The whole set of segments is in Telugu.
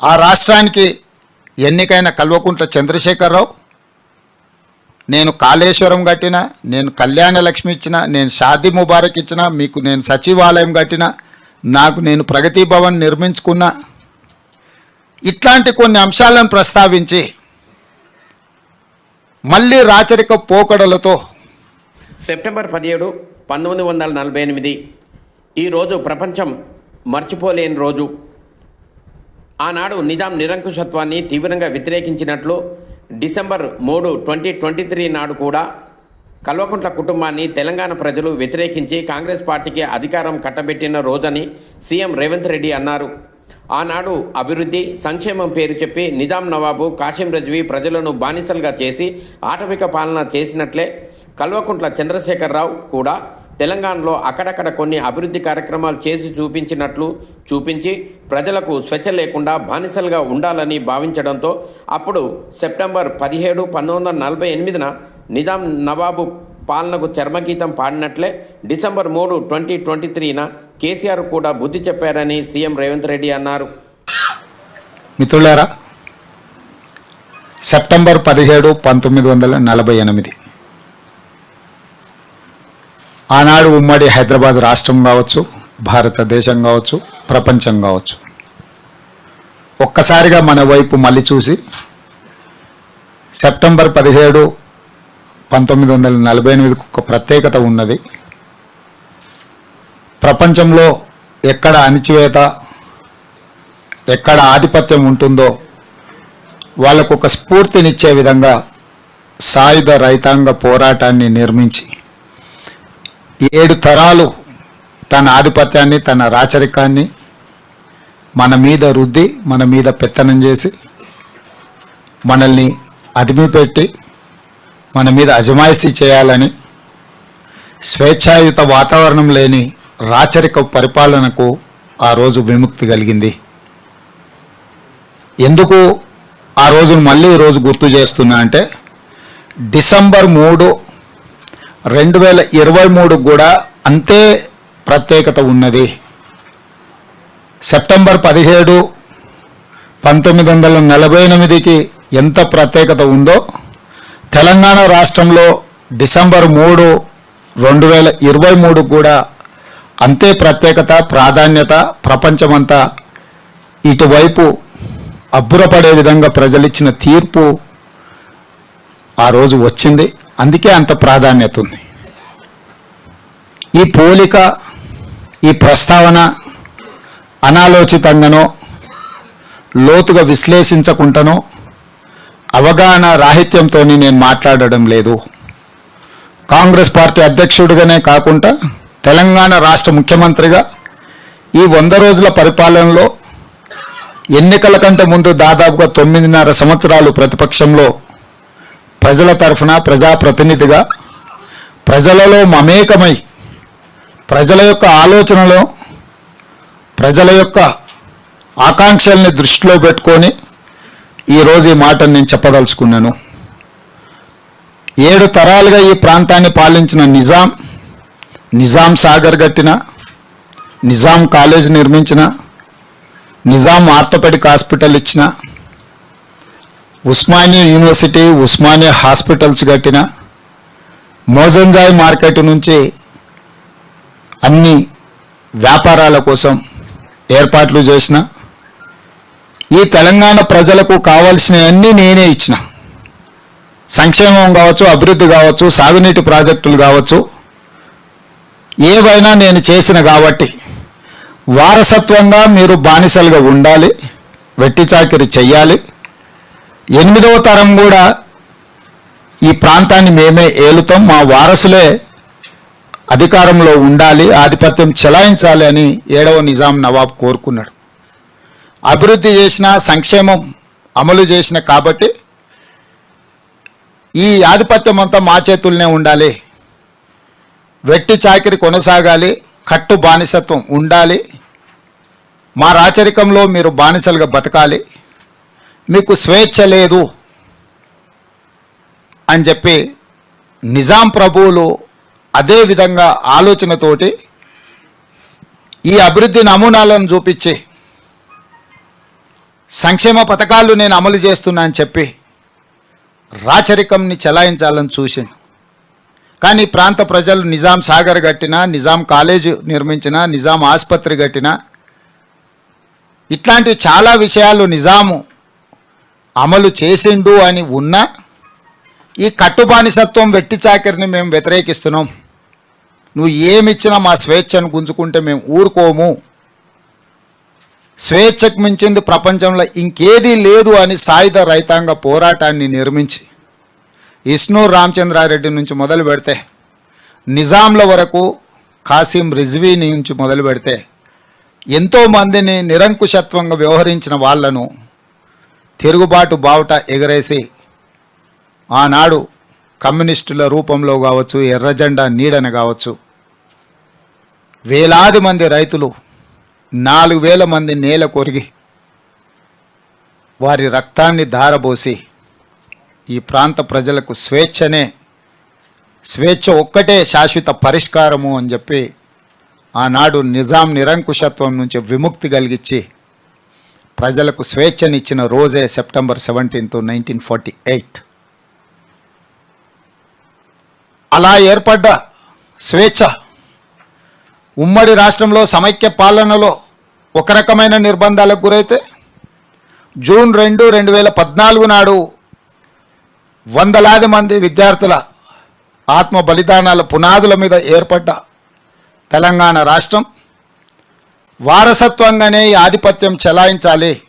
ఆ రాష్ట్రానికి ఎన్నికైన కల్వకుంట్ల చంద్రశేఖరరావు నేను కాళేశ్వరం కట్టిన నేను కళ్యాణ లక్ష్మి ఇచ్చిన నేను షాదీ ముబారక్ ఇచ్చిన మీకు నేను సచివాలయం కట్టిన నాకు నేను ప్రగతి భవన్ నిర్మించుకున్నా ఇట్లాంటి కొన్ని అంశాలను ప్రస్తావించి మళ్ళీ రాచరిక పోకడలతో సెప్టెంబర్ పదిహేడు పంతొమ్మిది వందల నలభై ఎనిమిది ఈరోజు ప్రపంచం మర్చిపోలేని రోజు. ఆనాడు నిజాం నిరంకుశత్వాన్ని తీవ్రంగా వ్యతిరేకించినట్లు డిసెంబర్ మూడు ట్వంటీ ట్వంటీ త్రీ నాడు కూడా కల్వకుంట్ల కుటుంబాన్ని తెలంగాణ ప్రజలు వ్యతిరేకించి కాంగ్రెస్ పార్టీకి అధికారం కట్టబెట్టిన రోజని సీఎం రేవంత్ రెడ్డి అన్నారు. ఆనాడు అభివృద్ధి సంక్షేమం పేరు చెప్పి నిజాం నవాబు కాశీం రజ్వీ ప్రజలను బానిసలుగా చేసి ఆటవిక పాలన చేసినట్లే కల్వకుంట్ల చంద్రశేఖరరావు కూడా తెలంగాణలో అక్కడక్కడ కొన్ని అభివృద్ధి కార్యక్రమాలు చేసి చూపించినట్లు చూపించి ప్రజలకు స్వేచ్ఛ లేకుండా బానిసలుగా ఉండాలని భావించడంతో అప్పుడు సెప్టెంబర్ పదిహేడు పంతొమ్మిది వందల నలభై ఎనిమిదిన నిజాం నవాబు పాలనకు చర్మగీతం పాడినట్లే డిసెంబర్ మూడు ట్వంటీ ట్వంటీ త్రీన కేసీఆర్ కూడా బుద్ధి చెప్పారని సీఎం రేవంత్ రెడ్డి అన్నారు. మిత్రులారా సెప్టెంబర్ పదిహేడు పంతొమ్మిది వందల నలభై ఎనిమిది ఆనాడు ఉమ్మడి హైదరాబాద్ రాష్ట్రం కావచ్చు భారతదేశం కావచ్చు ప్రపంచం కావచ్చు. ఒక్కసారిగా మన వైపు మళ్ళీ చూసి సెప్టెంబర్ పదిహేడు పంతొమ్మిది వందల నలభై ఎనిమిదికి ఒక ప్రత్యేకత ఉన్నది. ప్రపంచంలో ఎక్కడ అణిచివేత ఎక్కడ ఆధిపత్యం ఉంటుందో వాళ్ళకు ఒక స్ఫూర్తినిచ్చే విధంగా సాయుధ రైతాంగ పోరాటాన్ని నిర్మించి ఏడు తరాలు తన ఆధిపత్యాన్ని తన రాచరికాన్ని మన మీద రుద్ది మన మీద పెత్తనం చేసి మనల్ని అదిమిపెట్టి మన మీద అజమాయిషీ చేయాలని స్వేచ్ఛాయుత వాతావరణం లేని రాచరిక పరిపాలనకు ఆ రోజు విముక్తి కలిగింది. ఎందుకు ఆ రోజును మళ్ళీ ఈరోజు రోజు గుర్తు చేస్తున్నా అంటే డిసెంబర్ మూడు రెండు వేల ఇరవై మూడు కూడా అంతే ప్రత్యేకత ఉన్నది. సెప్టెంబర్ పదిహేడు పంతొమ్మిది వందల నలభై ఎనిమిదికి ఎంత ప్రత్యేకత ఉందో తెలంగాణ రాష్ట్రంలో డిసెంబర్ మూడు రెండు వేల ఇరవై మూడు కూడా అంతే ప్రత్యేకత ప్రాధాన్యత ప్రపంచమంతా ఇటువైపు అబ్బురపడే విధంగా ప్రజలిచ్చిన తీర్పు ఆ రోజు వచ్చింది. అందుకే అంత ప్రాధాన్యత ఉంది. ఈ పోలిక ఈ ప్రస్తావన అనాలోచితంగానో లోతుగా విశ్లేషించకుండానో అవగాహన రాహిత్యంతో నేను మాట్లాడడం లేదు. కాంగ్రెస్ పార్టీ అధ్యక్షుడిగానే కాకుండా తెలంగాణ రాష్ట్ర ముఖ్యమంత్రిగా ఈ వంద రోజుల పరిపాలనలో ఎన్నికల కంటే ముందు దాదాపుగా తొమ్మిదిన్నర సంవత్సరాలు ప్రతిపక్షంలో ప్రజల తరఫున ప్రజాప్రతినిధిగా ప్రజలలో మమేకమై ప్రజల యొక్క ఆలోచనలో ప్రజల యొక్క ఆకాంక్షల్ని దృష్టిలో పెట్టుకొని ఈరోజు ఈ మాటను నేను చెప్పదలుచుకున్నాను. ఏడు తరాలుగా ఈ ప్రాంతాన్ని పాలించిన నిజాం నిజాం సాగర్ కట్టిన నిజాం కాలేజ్ నిర్మించిన నిజాం ఆర్థోపెడిక్ హాస్పిటల్ ఇచ్చిన ఉస్మానియా యూనివర్సిటీ ఉస్మానియా హాస్పిటల్స్ కట్టిన మోజంజాయ్ మార్కెట్ నుంచి అన్ని వ్యాపారాల కోసం ఏర్పాట్లు చేసిన. ఈ తెలంగాణ ప్రజలకు కావాల్సినవన్నీ నేనే ఇచ్చిన. సంక్షేమం కావచ్చు అభివృద్ధి కావచ్చు సాగునీటి ప్రాజెక్టులు కావచ్చు ఏవైనా నేను చేసిన కాబట్టి వారసత్వంగా మీరు బానిసలుగా ఉండాలి వెట్టి చాకిరి చెయ్యాలి ఎనిమిదవ తరం కూడా ఈ ప్రాంతాన్ని మేమే ఏలుతాం. మా వారసులే అధికారంలో ఉండాలి ఆధిపత్యం చెలాయించాలి అని ఏడవ నిజాం నవాబ్ కోరుకున్నాడు. అభివృద్ధి చేసిన సంక్షేమం అమలు చేసిన కాబట్టి ఈ ఆధిపత్యం అంతా మా చేతుల్నే ఉండాలి. వెట్టి చాకిరి కొనసాగాలి కట్టు బానిసత్వం ఉండాలి. మా రాచరికంలో మీరు బానిసలుగా బతకాలి. మీకు స్వేచ్ఛ లేదు అని చెప్పి నిజాం ప్రభువులు అదే విధంగా ఆలోచనతోటి ఈ అభివృద్ధి నమూనాలను చూపించి సంక్షేమ పథకాలు నేను అమలు చేస్తున్నా అని చెప్పి రాచరికంని చెలాయించాలని చూసింది. కానీ ప్రాంత ప్రజలు నిజాం సాగర్ కట్టినా నిజాం కాలేజ్ నిర్మించిన నిజాం ఆసుపత్రి కట్టినా ఇట్లాంటి చాలా విషయాలు నిజాము అమలు చేసిండు అని ఉన్నా ఈ కట్టుబానిసత్వం వెట్టి చాకరిని మేము వ్యతిరేకిస్తున్నాం. నువ్వు ఏమిచ్చినా మా స్వేచ్ఛను గుంజుకుంటే మేము ఊరుకోము. స్వేచ్ఛకు మించింది ప్రపంచంలో ఇంకేదీ లేదు అని సాయుధ రైతాంగ పోరాటాన్ని నిర్మించి ఇస్నూర్ రామచంద్రారెడ్డి నుంచి మొదలు పెడితే నిజాంల వరకు కాసిం రిజ్వీ నుంచి మొదలు పెడితే ఎంతోమందిని నిరంకుశత్వంగా వ్యవహరించిన వాళ్ళను తిరుగుబాటు బావుట ఎగరేసి ఆనాడు కమ్యూనిస్టుల రూపంలో కావచ్చు ఎర్రజెండా నీడన కావచ్చు వేలాది మంది రైతులు నాలుగు వేల మంది నేల కొరిగి వారి రక్తాన్ని ధారబోసి ఈ ప్రాంత ప్రజలకు స్వేచ్ఛనే స్వేచ్ఛ ఒక్కటే శాశ్వత పరిష్కారము అని చెప్పి ఆనాడు నిజాం నిరంకుశత్వం నుంచి విముక్తి కలిగించి ప్రజలకు స్వేచ్ఛనిచ్చిన రోజే September seventeenth nineteen forty eight. అలా ఏర్పడ్డ స్వేచ్ఛ ఉమ్మడి రాష్ట్రంలో సమైక్య పాలనలో ఒక రకమైన నిర్బంధాలకు గురైతే జూన్ రెండు రెండు వేల పద్నాలుగు నాడు వందలాది మంది విద్యార్థుల ఆత్మ బలిదానాల పునాదుల మీద ఏర్పడ్డ తెలంగాణ రాష్ట్రం. వారసత్వంగానే ఈ ఆధిపత్యం చెలాయించాలి.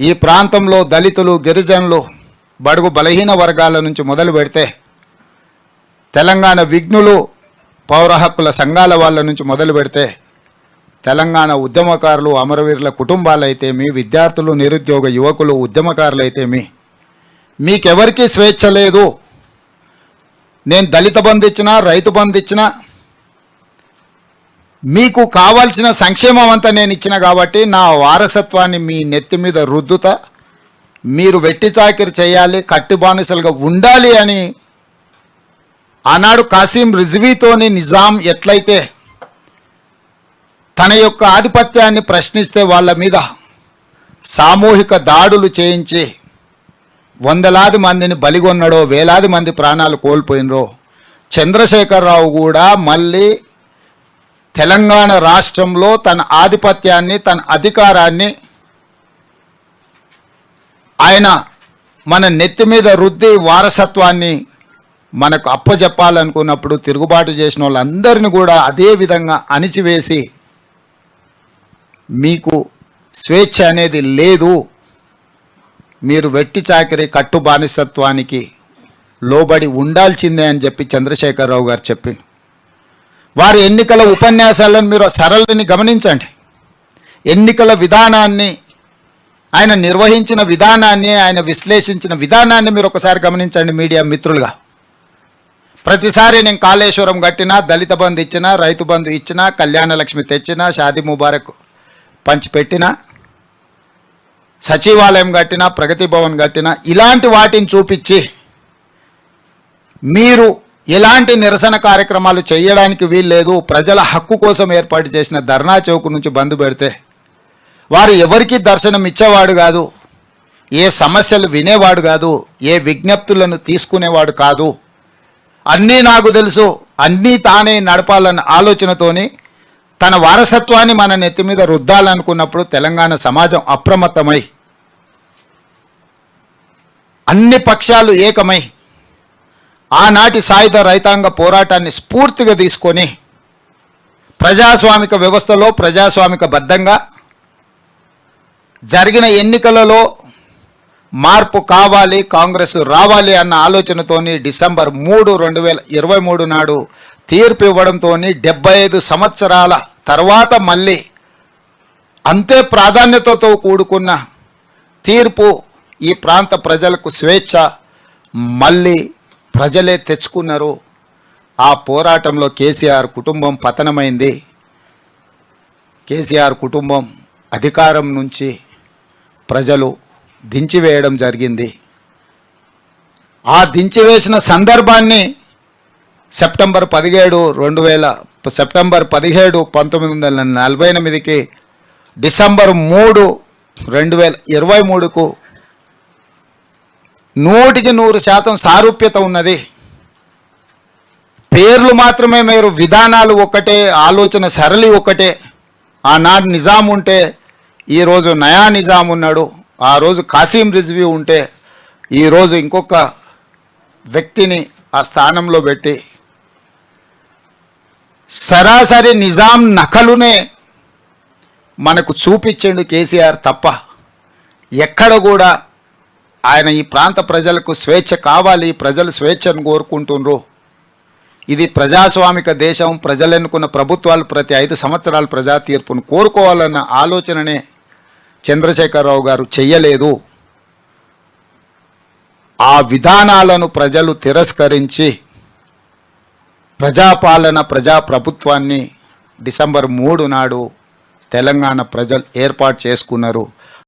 ఈ ప్రాంతంలో దళితులు గిరిజనులు బడుగు బలహీన వర్గాల నుంచి మొదలు పెడితే తెలంగాణ విఘ్నులు పౌర హక్కుల సంఘాల వాళ్ళ నుంచి మొదలు పెడితే తెలంగాణ ఉద్యమకారులు అమరవీరుల కుటుంబాలైతేమి విద్యార్థులు నిరుద్యోగ యువకులు ఉద్యమకారులైతేమి? మీకెవరికీ స్వేచ్ఛ లేదు. నేను దళిత బంధు ఇచ్చినా రైతు బంధు ఇచ్చినా మీకు కావాల్సిన సంక్షేమం అంతా నేను ఇచ్చిన కాబట్టి నా వారసత్వాన్ని మీ నెత్తి మీద రుద్దుతా. మీరు వెట్టి చాకిరి చేయాలి కట్టి బానిసలుగా ఉండాలి అని ఆనాడు కాసిం రిజ్వీతోని నిజాం ఎట్లయితే తన యొక్క ఆధిపత్యాన్ని ప్రశ్నిస్తే వాళ్ళ మీద సామూహిక దాడులు చేయించి వందలాది మందిని బలిగొన్నడో వేలాది మంది ప్రాణాలు కోల్పోయినరో చంద్రశేఖరరావు కూడా మళ్ళీ తెలంగాణ రాష్ట్రంలో తన ఆధిపత్యాన్ని తన అధికారాన్ని ఆయన మన నెత్తి మీద రుద్ది వారసత్వాన్ని మనకు అప్పజెప్పాలనుకున్నప్పుడు తిరుగుబాటు చేసిన వాళ్ళందరిని కూడా అదే విధంగా అణిచివేసి మీకు స్వేచ్ఛ అనేది లేదు. మీరు వెట్టి చాకరీ కట్టు బానిసత్వానికి లోబడి ఉండాల్సిందే అని చెప్పి చంద్రశేఖరరావు గారు చెప్పిండు. వారి ఎన్నికల ఉపన్యాసాలను మీరు సరళని గమనించండి. ఎన్నికల విధానాన్ని ఆయన నిర్వహించిన విధానాన్ని ఆయన విశ్లేషించిన విధానాన్ని మీరు ఒకసారి గమనించండి మీడియా మిత్రులుగా. ప్రతిసారి నేను కాళేశ్వరం కట్టినా దళిత బంధు ఇచ్చినా రైతు బంధు ఇచ్చినా కళ్యాణలక్ష్మి తెచ్చినా షాదీ ముబారక్ పంచిపెట్టినా సచివాలయం కట్టినా ప్రగతి భవన్ కట్టినా ఇలాంటి వాటిని చూపించి మీరు ఎలాంటి నిరసన కార్యక్రమాలు చేయడానికి వీల్లేదు ప్రజల హక్కు కోసం ఏర్పాటు చేసిన ధర్నా చౌక్ నుంచి బంద్ పెడితే వారు ఎవరికీ దర్శనం ఇచ్చేవాడు కాదు. ఏ సమస్యలు వినేవాడు కాదు. ఏ విజ్ఞప్తులను తీసుకునేవాడు కాదు. అన్నీ నాకు తెలుసు. అన్నీ తానే నడపాలన్న ఆలోచనతోని తన వారసత్వాన్ని మన నెత్తి మీద రుద్దాలనుకున్నప్పుడు తెలంగాణ సమాజం అప్రమత్తమై అన్ని పక్షాలు ఏకమై ఆనాటి సాయుధ రైతాంగ పోరాటాన్ని స్ఫూర్తిగా తీసుకొని ప్రజాస్వామిక వ్యవస్థలో ప్రజాస్వామిక బద్ధంగా జరిగిన ఎన్నికలలో మార్పు కావాలి కాంగ్రెస్ రావాలి అన్న ఆలోచనతోని డిసెంబర్ మూడు రెండు వేల ఇరవై మూడు నాడు తీర్పు ఇవ్వడంతో డెబ్బై ఐదు సంవత్సరాల తర్వాత మళ్ళీ అంతే ప్రాధాన్యతతో కూడుకున్న తీర్పు ఈ ప్రాంత ప్రజలకు స్వేచ్ఛ మళ్ళీ ప్రజలే తెచ్చుకున్నారు. ఆ పోరాటంలో కేసీఆర్ కుటుంబం పతనమైంది. కేసీఆర్ కుటుంబం అధికారం నుంచి ప్రజలు దించివేయడం జరిగింది. ఆ దించివేసిన సందర్భాన్ని సెప్టెంబర్ పదిహేడు రెండు వేల సెప్టెంబర్ పదిహేడు పంతొమ్మిది వందల నలభై ఎనిమిదికి డిసెంబర్ మూడు రెండు వేల ఇరవై మూడుకు నూటికి నూరు శాతం సారూప్యత ఉన్నది. పేర్లు మాత్రమే మీరు విధానాలు ఒక్కటే ఆలోచన సరళి ఒక్కటే. ఆనాడు నిజాం ఉంటే ఈరోజు నయా నిజాం ఉన్నాడు. ఆ రోజు కాసిం రిజ్వీ ఉంటే ఈరోజు ఇంకొక వ్యక్తిని ఆ స్థానంలో పెట్టి సరాసరి నిజాం నకలునే మనకు చూపించండు కేసీఆర్ తప్ప ఎక్కడ కూడా ఆయన ఈ ప్రాంత ప్రజలకు స్వేచ్ఛ కావాలి ప్రజలు స్వేచ్ఛను కోరుకుంటుండ్రు. ఇది ప్రజాస్వామిక దేశం ప్రజలు ఎన్నుకున్న ప్రభుత్వాలు ప్రతి ఐదు సంవత్సరాలు ప్రజా తీర్పును కోరుకోవాలన్న ఆలోచననే చంద్రశేఖరరావు గారు చెయ్యలేదు. ఆ విధానాలను ప్రజలు తిరస్కరించి ప్రజాపాలన ప్రజాప్రభుత్వాన్ని డిసెంబర్ మూడు నాడు తెలంగాణ ప్రజలు ఏర్పాటు చేసుకున్నారు.